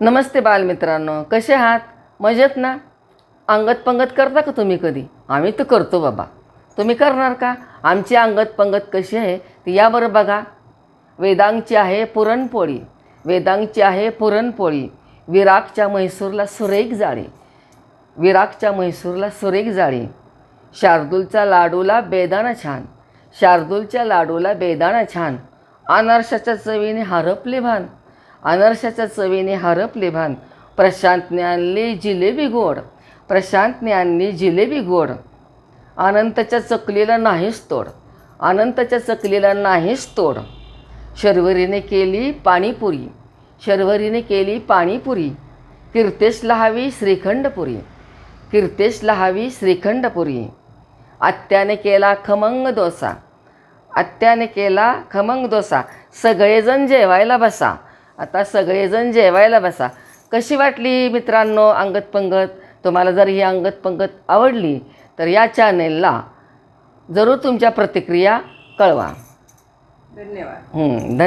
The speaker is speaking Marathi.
नमस्ते बालमित्रांनो कसे आहात? मजेत ना? अंगत पंगत करता का तुम्ही कधी? आम्ही तर करतो बाबा. तुम्ही करणार का? आमची अंगत पंगत कशी आहे ती याबरोबर बघा. वेदांगची आहे पुरणपोळी. वेदांगची आहे पुरणपोळी. विरागच्या म्हैसूरला सुरेख जाळी. विरागच्या म्हैसूरला सुरेख जाळी. शार्दूलचा लाडूला बेदाणा छान. शार्दूलच्या लाडूला बेदाना छान. अनारशाच्या चवीने हरपले भान. अनर्शाच्या चवीने हरपले भान प्रशांतने आणली जिलेबी गोड. प्रशांतने आणली जिलेबी गोड. अनंतच्या चकलीला नाहीच तोड. अनंतच्या चकलीला नाहीच तोड. शर्वरीने केली पाणीपुरी. शर्वरीने केली पाणीपुरी. कीर्तेशला हवी श्रीखंडपुरी. कीर्तेशला हवी श्रीखंडपुरी. आत्याने केला खमंग डोसा. आत्याने केला खमंग डोसा. सगळेजण जेवायला बसा. आता सगळेजण जेवायला बसा. कशी वाटली मित्रांनो अंगत पंगत? तुम्हाला जर ही अंगत पंगत आवडली तर या चॅनेलला जरूर तुमच्या प्रतिक्रिया कळवा. धन्यवाद. धन्यवाद